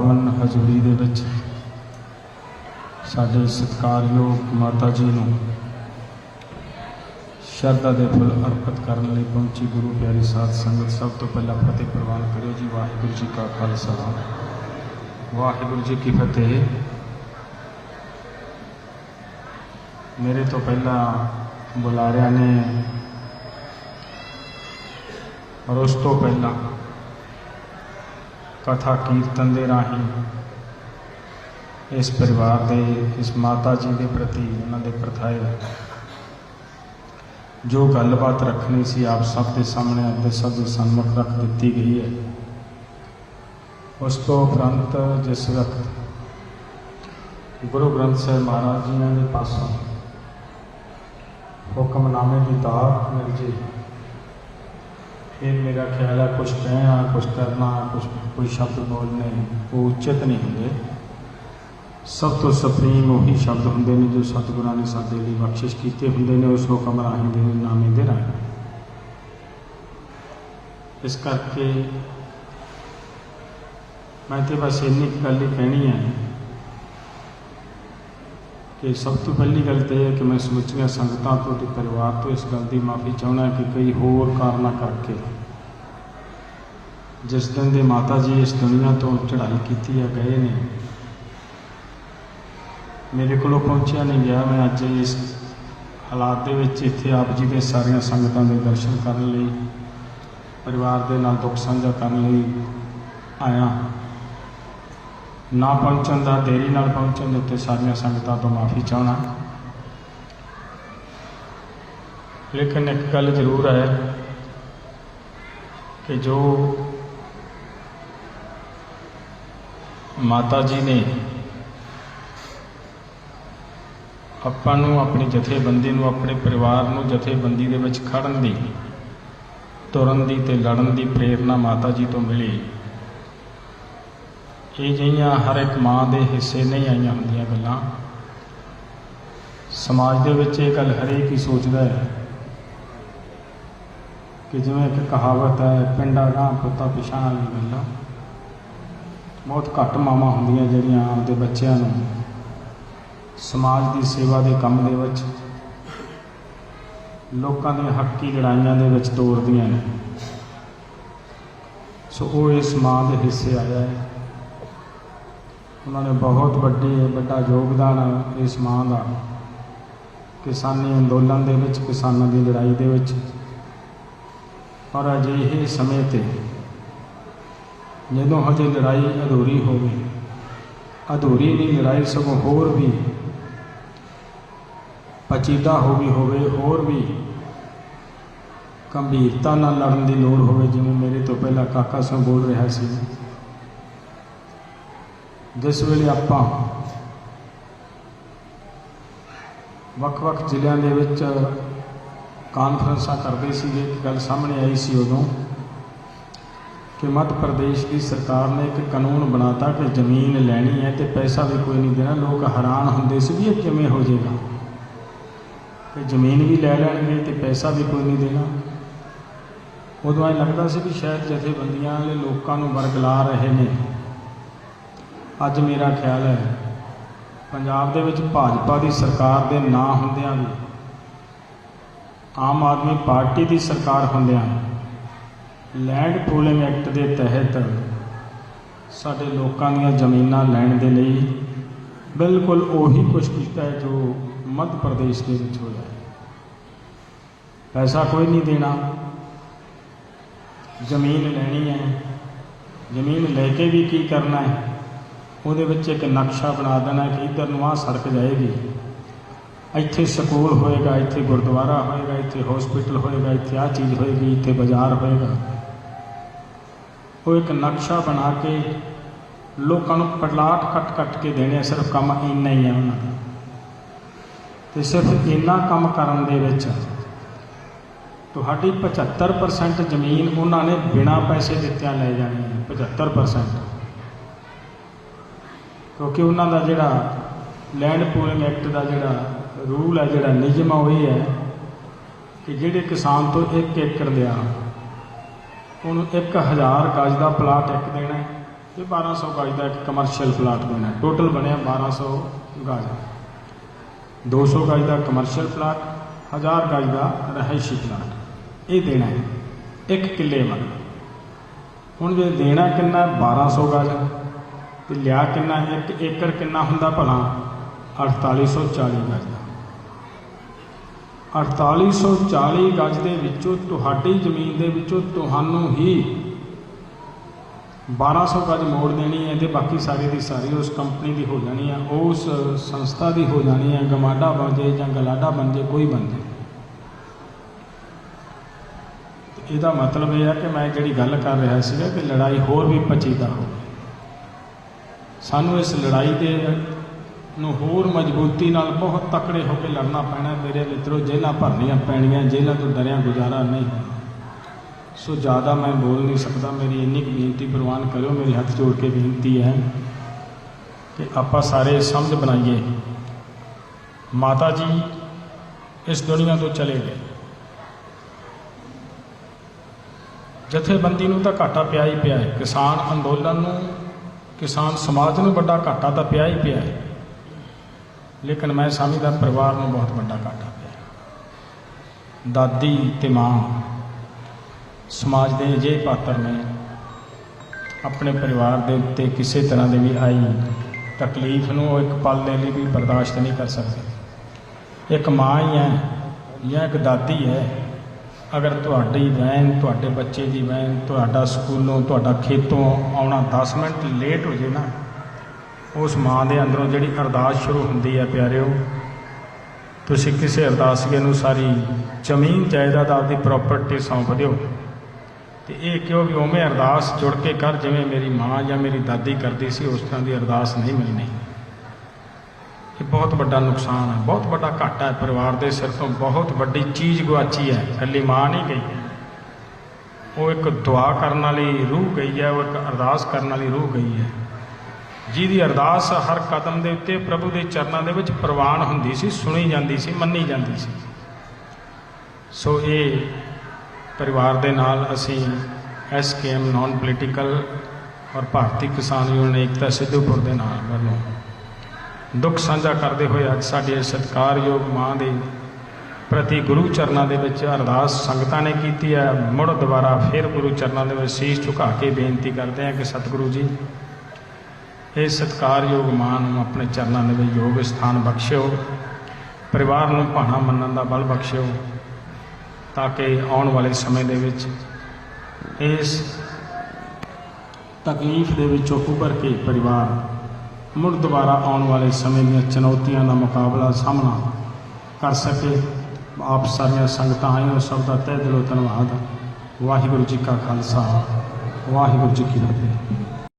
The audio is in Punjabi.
ਪਾਵਨ ਹਜ਼ੂਰੀ ਦੇ ਵਿੱਚ ਸਾਡੇ ਸਤਿਕਾਰਯੋਗ ਮਾਤਾ ਜੀ ਨੂੰ ਸ਼ਰਧਾ ਦੇ ਫੁੱਲ ਅਰਪਿਤ ਕਰਨ ਲਈ ਪਹੁੰਚੀ ਗੁਰੂ ਪਿਆਰੀ ਸਾਧ ਸੰਗਤ ਸਭ ਤੋਂ ਪਹਿਲਾਂ ਫਤਿਹ ਪ੍ਰਵਾਨ ਕਰਿਓ ਜੀ, ਵਾਹਿਗੁਰੂ ਜੀ ਕਾ ਖਾਲਸਾ। ਵਾਹਿਗੁਰੂ ਜੀ ਕੀ ਫਤਿਹ। ਮੇਰੇ ਤੋਂ ਪਹਿਲਾਂ ਬੁਲਾਰਿਆਂ ਨੇ ਔਰ ਉਸ ਤੋਂ ਪਹਿਲਾਂ ਕਥਾ ਕੀਰਤਨ ਦੇ ਰਾਹੀਂ ਇਸ ਪਰਿਵਾਰ ਦੇ ਇਸ ਮਾਤਾ ਜੀ ਦੇ ਪ੍ਰਤੀ ਉਹਨਾਂ ਦੇ ਪ੍ਰਥਾਏ ਜੋ ਗੱਲਬਾਤ ਰੱਖਣੀ ਸੀ ਆਪ ਸਭ ਦੇ ਸਾਹਮਣੇ ਆਪਦੇ ਸਭ ਦੇ ਸਨਮੁਖ ਰੱਖ ਦਿੱਤੀ ਗਈ ਹੈ ਉਸ ਤੋਂ ਉਪਰੰਤ ਜਿਸ ਵਕਤ ਗੁਰੂ ਗ੍ਰੰਥ ਸਾਹਿਬ ਮਹਾਰਾਜ ਜੀ ਦੇ ਪਾਸੋਂ ਹੁਕਮਨਾਮੇ ਦੀ ਦਾਤ ਮਿਲ ਜੇ ਇਹ ਮੇਰਾ ਖਿਆਲ ਹੈ ਕੁਝ ਕਹਿਣਾ ਕੁਝ ਕਰਨਾ ਕੁਝ ਕੋਈ ਸ਼ਬਦ ਬੋਲਣੇ ਉਹ ਉਚਿਤ ਨਹੀਂ ਹੁੰਦੇ। ਸਭ ਤੋਂ ਸੁਪਰੀਮ ਉਹੀ ਸ਼ਬਦ ਹੁੰਦੇ ਨੇ ਜੋ ਸਤਿਗੁਰਾਂ ਨੇ ਸਾਡੇ ਲਈ ਬਖਸ਼ਿਸ਼ ਕੀਤੇ ਹੁੰਦੇ ਨੇ, ਉਸ ਹੁਕਮ ਰਾਹੀਂ ਦੇ ਨਾਮੇ ਦੇ ਰਾਹੀਂ। ਇਸ ਕਰਕੇ ਮੈਂ ਤੇ ਬਸ ਇੰਨੀ ਕੁ ਗੱਲ ਹੀ ਕਹਿਣੀ ਹੈ ਕਿ ਸਭ ਤੋਂ ਪਹਿਲੀ ਗੱਲ ਤਾਂ ਇਹ ਹੈ ਕਿ ਮੈਂ ਸਮੁੱਚੀਆਂ ਸੰਗਤਾਂ ਤੋਂ ਤੇ ਪਰਿਵਾਰ ਤੋਂ ਇਸ ਗੱਲ ਦੀ ਮਾਫੀ ਚਾਹੁੰਦਾ ਕਿ ਕਈ ਹੋਰ ਕਾਰਨਾਂ ਕਰਕੇ ਜਿਸ ਦਿਨ ਦੇ ਮਾਤਾ ਜੀ ਇਸ ਦੁਨੀਆ ਤੋਂ ਚੜ੍ਹਾਈ ਕੀਤੀ ਹੈ, ਗਏ ਨੇ। ਮੇਰੇ ਕੋਲੋਂ ਪਹੁੰਚਿਆ ਨਹੀਂ ਗਿਆ। ਮੈਂ ਅੱਜ ਇਸ ਹਾਲਾਤ ਦੇ ਵਿੱਚ ਇੱਥੇ ਆਪ ਜੀ ਦੇ ਸਾਰੀਆਂ ਸੰਗਤਾਂ ਦੇ ਦਰਸ਼ਨ ਕਰਨ ਲਈ, ਪਰਿਵਾਰ ਦੇ ਨਾਲ ਦੁੱਖ ਸਾਂਝਾ ਕਰਨ ਲਈ ਆਇਆ। ਨਾ ਪਹੁੰਚਣ ਦਾ, ਦੇਰੀ ਨਾਲ ਪਹੁੰਚਣ ਦੇ ਉੱਤੇ ਸਾਰੀਆਂ ਸੰਗਤਾਂ ਤੋਂ ਮਾਫੀ ਚਾਹਣਾ ਲੇਕਿਨ ਇੱਕ ਗੱਲ ਜ਼ਰੂਰ ਹੈ ਕਿ ਜੋ ਮਾਤਾ ਜੀ ਨੇ ਆਪਾਂ ਨੂੰ ਆਪਣੀ ਜਥੇਬੰਦੀ ਨੂੰ, ਆਪਣੇ ਪਰਿਵਾਰ ਨੂੰ ਜਥੇਬੰਦੀ ਦੇ ਵਿੱਚ ਖੜਨ ਦੀ, ਤੁਰਨ ਦੀ ਤੇ ਲੜਨ ਦੀ ਪ੍ਰੇਰਣਾ ਮਾਤਾ ਜੀ ਤੋਂ ਮਿਲੀ। ਇਹ ਜਿਹੀਆਂ ਹਰ ਇੱਕ ਮਾਂ ਦੇ ਹਿੱਸੇ ਨਹੀਂ ਆਈਆਂ ਹੁੰਦੀਆਂ ਗੱਲਾਂ। ਸਮਾਜ ਦੇ ਵਿੱਚ ਇਹ ਗੱਲ ਹਰੇਕ ਹੀ ਸੋਚਦਾ ਹੈ ਕਿ ਜਿਵੇਂ ਇੱਕ ਕਹਾਵਤ ਹੈ, ਪਿੰਡਾ ਗਾਂ ਪੁੱਤਾ ਪਿਛਾਂ ਵਾਲੀ ਗੱਲਾਂ। ਬਹੁਤ ਘੱਟ ਮਾਵਾਂ ਹੁੰਦੀਆਂ ਜਿਹੜੀਆਂ ਆਪਦੇ ਬੱਚਿਆਂ ਨੂੰ ਸਮਾਜ ਦੀ ਸੇਵਾ ਦੇ ਕੰਮ ਦੇ ਵਿੱਚ, ਲੋਕਾਂ ਦੀਆਂ ਹੱਕੀ ਲੜਾਈਆਂ ਦੇ ਵਿੱਚ ਤੋਰਦੀਆਂ ਨੇ। ਸੋ ਉਹ ਇਸ ਮਾਂ ਦੇ ਹਿੱਸੇ ਆਇਆ ਹੈ। ਉਹਨਾਂ ਨੇ ਬਹੁਤ ਵੱਡੇ, ਵੱਡਾ ਯੋਗਦਾਨ ਇਸ ਮਾਂ ਦਾ। ਕਿਸਾਨੀ ਅੰਦੋਲਨ ਦੇ ਵਿੱਚ, ਕਿਸਾਨਾਂ ਦੀ ਲੜਾਈ ਦੇ ਵਿੱਚ। ਪਰ ਅਜਿਹੇ ਸਮੇਂ ਤੇ ਜਦੋਂ ਹਜੇ ਲੜਾਈ ਅਧੂਰੀ ਹੋਵੇ ਅਧੂਰੀ ਨਹੀਂ, ਲੜਾਈ ਸਗੋਂ ਹੋਰ ਵੀ ਪਚੀਦਾ ਹੋ ਗਈ ਹੋਵੇ, ਹੋਰ ਵੀ ਗੰਭੀਰਤਾ ਨਾਲ ਲੜਨ ਦੀ ਲੋੜ ਹੋਵੇ, ਜਿਵੇਂ ਮੇਰੇ ਤੋਂ ਪਹਿਲਾਂ ਕਾਕਾ ਸਿੰਘ ਬੋਲ ਰਿਹਾ ਸੀ। ਜਿਸ ਵੇਲੇ ਆਪਾਂ ਵੱਖ-ਵੱਖ ਜ਼ਿਲ੍ਹਿਆਂ ਦੇ ਵਿੱਚ ਕਾਨਫਰੰਸਾਂ ਕਰਦੇ ਸੀਗੇ। ਇੱਕ ਗੱਲ ਸਾਹਮਣੇ ਆਈ ਸੀ ਉਦੋਂ ਕਿ ਮੱਧ ਪ੍ਰਦੇਸ਼ ਦੀ ਸਰਕਾਰ ਨੇ ਇੱਕ ਕਾਨੂੰਨ ਬਣਾਤਾ ਕਿ ਜ਼ਮੀਨ ਲੈਣੀ ਹੈ ਤੇ ਪੈਸਾ ਵੀ ਕੋਈ ਨਹੀਂ ਦੇਣਾ। ਲੋਕ ਹੈਰਾਨ ਹੁੰਦੇ ਸੀ ਵੀ ਇਹ ਕਿਵੇਂ ਹੋ ਜਾਏਗਾ। ਕਿ ਜ਼ਮੀਨ ਵੀ ਲੈ ਲੈਣਗੇ ਤੇ ਪੈਸਾ ਵੀ ਕੋਈ ਨਹੀਂ ਦੇਣਾ। ਉਦੋਂ ਐ ਲੱਗਦਾ ਸੀ ਵੀ ਸ਼ਾਇਦ ਜਥੇਬੰਦੀਆਂ ਵਾਲੇ ਲੋਕਾਂ ਨੂੰ ਵਰਗਲਾ ਰਹੇ ਨੇ। ਅੱਜ ਮੇਰਾ ਖਿਆਲ ਹੈ ਪੰਜਾਬ ਦੇ ਵਿੱਚ ਭਾਜਪਾ ਦੀ ਸਰਕਾਰ ਦੇ ਨਾਂ ਹੁੰਦਿਆਂ ਵੀ ਆਮ ਆਦਮੀ ਪਾਰਟੀ ਦੀ ਸਰਕਾਰ ਹੁੰਦਿਆਂ ਲੈਂਡ ਪੂਲਿੰਗ ਐਕਟ ਦੇ ਤਹਿਤ ਸਾਡੇ ਲੋਕਾਂ ਦੀਆਂ ਜ਼ਮੀਨਾਂ ਲੈਣ ਦੇ ਲਈ ਬਿਲਕੁਲ ਉਹੀ ਕੁਝ ਕੀਤਾ ਹੈ ਜੋ ਮੱਧ ਪ੍ਰਦੇਸ਼ ਦੇ ਵਿੱਚ ਹੋਇਆ ਹੈ। ਪੈਸਾ ਕੋਈ ਨਹੀਂ ਦੇਣਾ। ਜ਼ਮੀਨ ਲੈਣੀ ਹੈ। ਜ਼ਮੀਨ ਲੈ ਕੇ ਵੀ ਕੀ ਕਰਨਾ ਹੈ? ਉਹਦੇ ਵਿੱਚ ਇੱਕ ਨਕਸ਼ਾ ਬਣਾ ਦੇਣਾ ਕਿ ਇੱਧਰ ਨੂੰ ਆਹ ਸੜਕ ਜਾਏਗੀ। ਇੱਥੇ ਸਕੂਲ ਹੋਏਗਾ ਇੱਥੇ ਗੁਰਦੁਆਰਾ ਹੋਏਗਾ ਇੱਥੇ ਹਸਪੀਟਲ ਹੋਏਗਾ ਇੱਥੇ ਆਹ ਚੀਜ਼ ਹੋਏਗੀ ਇੱਥੇ ਬਾਜ਼ਾਰ ਹੋਏਗਾ। ਉਹ ਇੱਕ ਨਕਸ਼ਾ ਬਣਾ ਕੇ ਲੋਕਾਂ ਨੂੰ ਪਟਲਾਟ ਕੱਟ-ਕੱਟ ਕੇ ਦੇਣੇ ਆ, ਸਿਰਫ ਕੰਮ ਇੰਨਾ ਹੀ ਹੈ ਉਹਨਾਂ ਦਾ। ਤੇ ਸਿਰਫ ਇੰਨਾ ਕੰਮ ਕਰਨ ਦੇ ਵਿੱਚ ਤੁਹਾਡੀ 75% ਜ਼ਮੀਨ ਉਹਨਾਂ ਨੇ ਬਿਨਾਂ ਪੈਸੇ ਦਿੱਤਿਆਂ ਲੈ ਜਾਣੀ ਹੈ 75% ਕਿਉਂਕਿ ਉਹਨਾਂ ਦਾ ਜਿਹੜਾ ਲੈਂਡ ਪੂਲਿੰਗ ਐਕਟ ਦਾ ਜਿਹੜਾ ਰੂਲ ਹੈ, ਜਿਹੜਾ ਨਿਯਮ ਆ ਉਹ ਇਹ ਹੈ ਕਿ ਜਿਹੜੇ ਕਿਸਾਨ ਤੋਂ 1 ਏਕੜ ਲਿਆ, ਉਹਨੂੰ 1000 ਗਜ ਦਾ ਪਲਾਟ ਇੱਕ ਦੇਣਾ ਹੈ ਇਹ 1200 ਗਜ ਦਾ ਇੱਕ ਕਮਰਸ਼ੀਅਲ ਪਲਾਟ ਦੇਣਾ ਟੋਟਲ ਬਣਿਆ 1200 ਗਜ। 200 ਗਜ ਦਾ ਕਮਰਸ਼ੀਅਲ ਪਲਾਟ 1000 ਗਜ ਦਾ ਰਹਾਇਸ਼ੀ ਪਲਾਟ ਇਹ ਦੇਣਾ ਹੈ ਇੱਕ ਕਿੱਲੇ ਵਾਲਾ। ਹੁਣ ਜੇ ਦੇਣਾ ਕਿੰਨਾ 1200 ਗਜ। ਤੇ ਲਿਆ ਕਿੰਨਾ ਇੱਕ ਏਕੜ ਕਿੰਨਾ ਹੁੰਦਾ ਭਲਾ? 4840 ਗਜ ਦਾ। 4840 ਗਜ ਦੇ ਵਿੱਚੋਂ ਤੁਹਾਡੀ ਜ਼ਮੀਨ ਦੇ ਵਿੱਚੋਂ ਤੁਹਾਨੂੰ ਹੀ 1200 ਗਜ ਮੋੜ ਦੇਣੀ ਹੈ ਤੇ ਬਾਕੀ ਸਾਰੀ ਦੀ ਸਾਰੀ ਉਸ ਕੰਪਨੀ ਦੀ ਹੋ ਜਾਣੀ ਹੈ, ਉਸ ਸੰਸਥਾ ਦੀ ਹੋ ਜਾਣੀ ਹੈ, ਗਮਾਡਾ ਬਣ ਜੇ ਜਾਂ ਗਲਾਡਾ ਬਣ ਜੇ ਕੋਈ ਬਣ ਜੇ ਇਹਦਾ ਮਤਲਬ ਇਹ ਹੈ ਕਿ ਮੈਂ ਜਿਹੜੀ ਗੱਲ ਕਰ ਰਿਹਾ ਸੀਗਾ ਕਿ ਲੜਾਈ ਹੋਰ ਵੀ ਪਚੀਦਾ ਹੋਵੇ। ਸਾਨੂੰ ਇਸ ਲੜਾਈ ਦੇ ਨੂੰ ਹੋਰ ਮਜ਼ਬੂਤੀ ਨਾਲ ਬਹੁਤ ਤਕੜੇ ਹੋ ਕੇ ਲੜਨਾ ਪੈਣਾ ਮੇਰੇ ਮਿੱਤਰੋ ਜੇਲਾਂ ਭਰਨੀਆਂ ਪੈਣੀਆਂ ਜੇਲਾਂ ਤੋਂ ਡਰਿਆ ਗੁਜ਼ਾਰਾ ਨਹੀਂ। ਸੋ ਜ਼ਿਆਦਾ ਮੈਂ ਬੋਲ ਨਹੀਂ ਸਕਦਾ। ਮੇਰੀ ਇੰਨੀ ਕੁ ਬੇਨਤੀ ਪ੍ਰਵਾਨ ਕਰਿਓ। ਮੇਰੇ ਹੱਥ ਜੋੜ ਕੇ ਬੇਨਤੀ ਹੈ ਕਿ ਆਪਾਂ ਸਾਰੇ ਸਮਝ ਬਣਾਈਏ। ਮਾਤਾ ਜੀ ਇਸ ਦੁਨੀਆ ਤੋਂ ਚਲੇ ਗਏ। ਜਥੇਬੰਦੀ ਨੂੰ ਤਾਂ ਘਾਟਾ ਪਿਆ ਹੀ ਪਿਆ ਹੈ। ਕਿਸਾਨ ਅੰਦੋਲਨ ਨੂੰ ਕਿਸਾਨ ਸਮਾਜ ਨੂੰ ਵੱਡਾ ਘਾਟਾ ਤਾਂ ਪਿਆ ਹੀ ਪਿਆ ਹੈ। ਲੇਕਿਨ ਮੈਂ ਸਮਝਦਾ ਪਰਿਵਾਰ ਨੂੰ ਬਹੁਤ ਵੱਡਾ ਘਾਟਾ ਪਿਆ ਦਾਦੀ ਤੇ ਮਾਂ, ਸਮਾਜ ਦੇ ਅਜਿਹੇ ਪਾਤਰ ਨੇ ਆਪਣੇ ਪਰਿਵਾਰ ਦੇ ਉੱਤੇ ਕਿਸੇ ਤਰ੍ਹਾਂ ਦੀ ਵੀ ਆਈ ਤਕਲੀਫ ਨੂੰ ਉਹ ਇੱਕ ਪਲ ਦੇ ਲਈ ਵੀ ਬਰਦਾਸ਼ਤ ਨਹੀਂ ਕਰ ਸਕਦੇ। ਇੱਕ ਮਾਂ ਹੀ ਹੈ ਜਾਂ ਇੱਕ ਦਾਦੀ ਹੈ ਅਗਰ ਤੁਹਾਡੀ ਵੈਨ ਤੁਹਾਡੇ ਬੱਚੇ ਦੀ ਵੈਨ ਤੁਹਾਡਾ ਸਕੂਲੋਂ, ਤੁਹਾਡਾ ਖੇਤੋਂ ਆਉਣਾ 10 ਮਿੰਟ ਲੇਟ ਹੋ ਜੇ ਨਾ, ਉਸ ਮਾਂ ਦੇ ਅੰਦਰੋਂ ਜਿਹੜੀ ਅਰਦਾਸ ਸ਼ੁਰੂ ਹੁੰਦੀ ਹੈ ਪਿਆਰਿਓ, ਤੁਸੀਂ ਕਿਸੇ ਅਰਦਾਸੀਏ ਨੂੰ ਸਾਰੀ ਜ਼ਮੀਨ, ਜਾਇਦਾਦ ਆਪਦੀ ਪ੍ਰਾਪਰਟੀ ਸੌਂਪ ਦਿਓ। ਤੇ ਇਹ ਕਿਉਂ ਵੀ ਉਵੇਂ ਅਰਦਾਸ ਜੁੜ ਕੇ ਕਰ, ਜਿਵੇਂ ਮੇਰੀ ਮਾਂ ਜਾਂ ਮੇਰੀ ਦਾਦੀ ਕਰਦੀ ਸੀ, ਉਸ ਤਰ੍ਹਾਂ ਦੀ ਅਰਦਾਸ ਨਹੀਂ ਮਿਲਣੀ। ਬਹੁਤ ਵੱਡਾ ਨੁਕਸਾਨ ਹੈ, ਬਹੁਤ ਵੱਡਾ ਘਾਟਾ ਹੈ ਪਰਿਵਾਰ ਦੇ ਸਿਰ ਤੋਂ, ਬਹੁਤ ਵੱਡੀ ਚੀਜ਼ ਗਵਾਚੀ ਹੈ ਇਕੱਲੀ ਮਾਂ ਨਹੀਂ ਗਈ। ਉਹ ਇੱਕ ਦੁਆ ਕਰਨ ਵਾਲੀ ਰੂਹ ਗਈ ਹੈ, ਉਹ ਇੱਕ ਅਰਦਾਸ ਕਰਨ ਵਾਲੀ ਰੂਹ ਗਈ ਹੈ। ਜਿਹਦੀ ਅਰਦਾਸ ਹਰ ਕਦਮ ਦੇ ਉੱਤੇ ਪ੍ਰਭੂ ਦੇ ਚਰਨਾਂ ਦੇ ਵਿੱਚ ਪ੍ਰਵਾਨ ਹੁੰਦੀ ਸੀ, ਸੁਣੀ ਜਾਂਦੀ ਸੀ, ਮੰਨੀ ਜਾਂਦੀ ਸੀ। ਸੋ ਇਹ ਪਰਿਵਾਰ ਦੇ ਨਾਲ ਅਸੀਂ ਐਸਕੇਐਮ ਨਾਨ ਪੋਲੀਟੀਕਲ ਔਰ ਭਾਰਤੀ ਕਿਸਾਨ ਯੂਨੀਅਨ ਏਕਤਾ ਸਿੱਧੂਪੁਰ ਦੇ ਨਾਲ ਵੱਲੋਂ ਦੁੱਖ ਸਾਂਝਾ ਕਰਦੇ ਹੋਏ ਅੱਜ ਸਾਡੇ ਸਤਿਕਾਰਯੋਗ ਮਾਂ ਦੇ ਪ੍ਰਤੀ ਗੁਰੂ ਚਰਨਾਂ ਦੇ ਵਿੱਚ ਅਰਦਾਸ ਸੰਗਤਾਂ ਨੇ ਕੀਤੀ ਹੈ। ਮੁੜ ਦੁਬਾਰਾ ਫਿਰ ਗੁਰੂ ਚਰਨਾਂ ਦੇ ਵਿੱਚ ਸੀਸ ਝੁਕਾ ਕੇ ਬੇਨਤੀ ਕਰਦੇ ਹਾਂ ਕਿ ਸਤਿਗੁਰੂ ਜੀ, ਇਹ ਸਤਿਕਾਰਯੋਗ ਮਾਂ ਨੂੰ ਆਪਣੇ ਚਰਨਾਂ ਦੇ ਵਿੱਚ ਯੋਗ ਸਥਾਨ ਬਖਸ਼ਿਓ। ਪਰਿਵਾਰ ਨੂੰ ਭਾਣਾ ਮੰਨਣ ਦਾ ਬਲ ਬਖਸ਼ਿਓ ਤਾਂ ਕਿ ਆਉਣ ਵਾਲੇ ਸਮੇਂ ਦੇ ਵਿੱਚ ਇਸ ਤਕਲੀਫ ਦੇ ਵਿੱਚੋਂ ਉੱਭਰ ਕੇ ਪਰਿਵਾਰ ਮੁੜ ਦੁਬਾਰਾ ਆਉਣ ਵਾਲੇ ਸਮੇਂ ਦੀਆਂ ਚੁਣੌਤੀਆਂ ਦਾ ਮੁਕਾਬਲਾ ਸਾਹਮਣਾ ਕਰ ਸਕੇ। ਆਪ ਸਾਰੀਆਂ ਸੰਗਤਾਂ ਆਈਆਂ, ਸਭ ਦਾ ਤਹਿ ਦਿਲੋਂ ਧੰਨਵਾਦ। ਵਾਹਿਗੁਰੂ ਜੀ ਕਾ ਖਾਲਸਾ, ਵਾਹਿਗੁਰੂ ਜੀ ਕੀ ਫਤਿਹ।